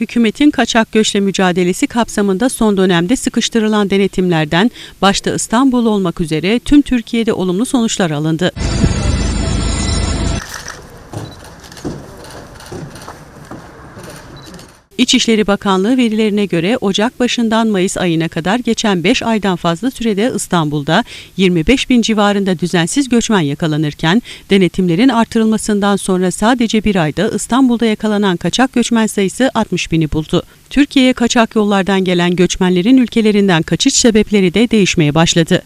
Hükümetin kaçak göçle mücadelesi kapsamında son dönemde sıkıştırılan denetimlerden başta İstanbul olmak üzere tüm Türkiye'de olumlu sonuçlar alındı. İçişleri Bakanlığı verilerine göre Ocak başından Mayıs ayına kadar geçen 5 aydan fazla sürede İstanbul'da 25 bin civarında düzensiz göçmen yakalanırken denetimlerin artırılmasından sonra sadece bir ayda İstanbul'da yakalanan kaçak göçmen sayısı 60 bini buldu. Türkiye'ye kaçak yollardan gelen göçmenlerin ülkelerinden kaçış sebepleri de değişmeye başladı.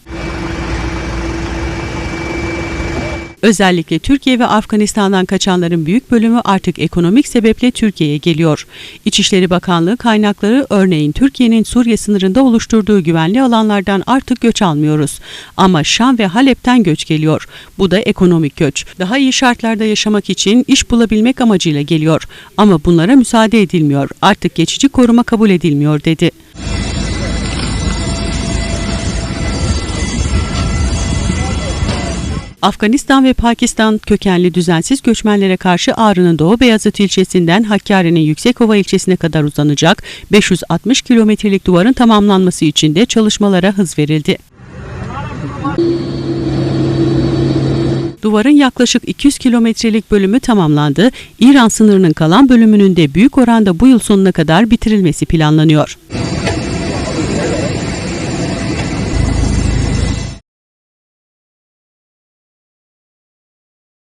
Özellikle Türkiye ve Afganistan'dan kaçanların büyük bölümü artık ekonomik sebeple Türkiye'ye geliyor. İçişleri Bakanlığı kaynakları örneğin Türkiye'nin Suriye sınırında oluşturduğu güvenli alanlardan artık göç almıyoruz. Ama Şam ve Halep'ten göç geliyor. Bu da ekonomik göç. Daha iyi şartlarda yaşamak için iş bulabilmek amacıyla geliyor. Ama bunlara müsaade edilmiyor. Artık geçici koruma kabul edilmiyor dedi. Afganistan ve Pakistan kökenli düzensiz göçmenlere karşı Ağrı'nın Doğu Beyazıt ilçesinden Hakkari'nin Yüksekova ilçesine kadar uzanacak 560 kilometrelik duvarın tamamlanması için de çalışmalara hız verildi. Duvarın yaklaşık 200 kilometrelik bölümü tamamlandı. İran sınırının kalan bölümünün de büyük oranda bu yıl sonuna kadar bitirilmesi planlanıyor.